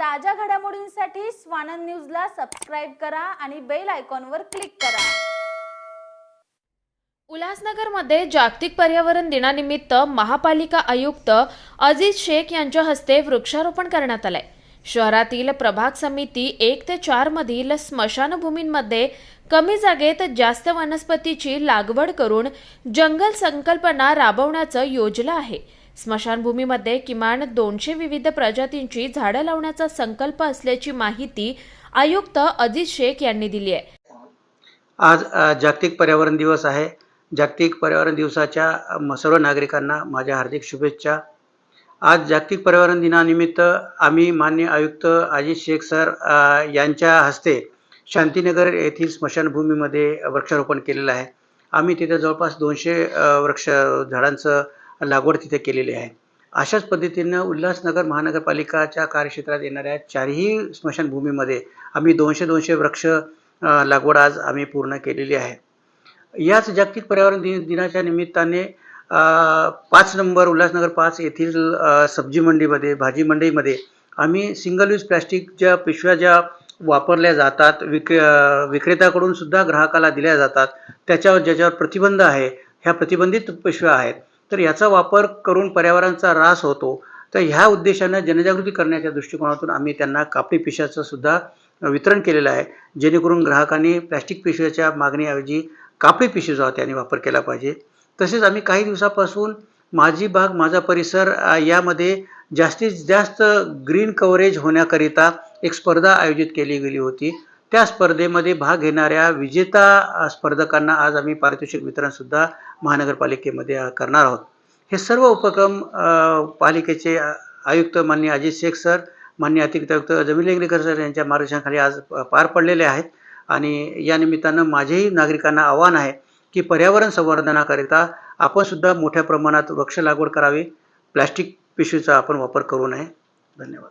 ताज्या घडामोडींसाठी स्वानंद न्यूजला सबस्क्राईब करा आणि बेल आयकॉनवर क्लिक करा. उल्हासनगरमध्ये जागतिक पर्यावरण दिनानिमित्त महापालिका आयुक्त अजिज शेख यांच्या हस्ते वृक्षारोपण करण्यात आलंय. शहरातील प्रभाग समिती एक ते चार मधील स्मशानभूमींमध्ये कमी जागेत जास्त वनस्पतीची लागवड करून जंगल संकल्पना राबवण्याचं योजलं आहे. स्मशानभूमीमध्ये किमान दोनशे विविध प्रजातींची झाडं लावण्याचा संकल्प असल्याची माहिती आयुक्त अजित शेख यांनी दिली आहे. आज जागतिक पर्यावरण दिवस आहे. जागतिक पर्यावरण दिवसाच्या म- सर्व नागरिकांना माझ्या हार्दिक शुभेच्छा. आज जागतिक पर्यावरण दिनानिमित्त आम्ही मान्य आयुक्त अजित शेख सर यांच्या हस्ते शांतीनगर येथील स्मशानभूमीमध्ये वृक्षारोपण केलेलं आहे. आम्ही तिथे जवळपास दोनशे वृक्ष झाडांचं लागवड तिथे केलेली आहे. अशाच पद्धतीनं उल्हासनगर महानगरपालिकाच्या कार्यक्षेत्रात येणाऱ्या चारही स्मशानभूमीमध्ये आम्ही दोनशे दोनशे वृक्ष लागवड आज आम्ही पूर्ण केलेली आहे. याच जागतिक पर्यावरण दिन दिनाच्या निमित्ताने पाच नंबर उल्हासनगर पाच येथील सब्जी मंडीमध्ये भाजी मंडईमध्ये आम्ही सिंगल यूज प्लॅस्टिकच्या पिशव्या ज्या वापरल्या जातात विक विक्रेत्याकडूनसुद्धा विक्रेत्याकडून सुद्धा ग्राहकाला दिल्या जातात त्याच्यावर ज्याच्यावर प्रतिबंध आहे ह्या प्रतिबंधित पिशव्या आहेत. तर याचा वापर करून पर्यावरणाचा ऱ्हास होतो. तर ह्या उद्देशानं जनजागृती करण्याच्या दृष्टिकोनातून आम्ही त्यांना कापडी पिशव्याचं सुद्धा वितरण केलेलं आहे. जेणेकरून ग्राहकांनी प्लॅस्टिक पिशव्याच्या मागणीऐवजी कापडी पिशवीचा त्यांनी वापर केला पाहिजे. तसेच आम्ही काही दिवसापासून माझी बाग माझा परिसर यामध्ये जास्तीत जास्त ग्रीन कव्हरेज होण्याकरिता एक स्पर्धा आयोजित केली गेली होती. त्या स्पर्धेमध्ये भाग घेणाऱ्या विजेता स्पर्धकांना आज आम्ही पारितोषिक वितरणसुद्धा महानगरपालिकेमध्ये करणार आहोत. हे सर्व उपक्रम पालिकेचे आयुक्त माननीय अजित शेख सर माननीय अतिरिक्त आयुक्त जमीन लेंगरेकर सर यांच्या मार्गदर्शनाखाली आज पार पडलेले आहेत. आणि या निमित्तानं माझेही नागरिकांना आव्हान आहे की पर्यावरण संवर्धनाकरिता आपणसुद्धा मोठ्या प्रमाणात वृक्ष लागवड करावी. प्लॅस्टिक पिशवीचा आपण वापर करू नये. धन्यवाद.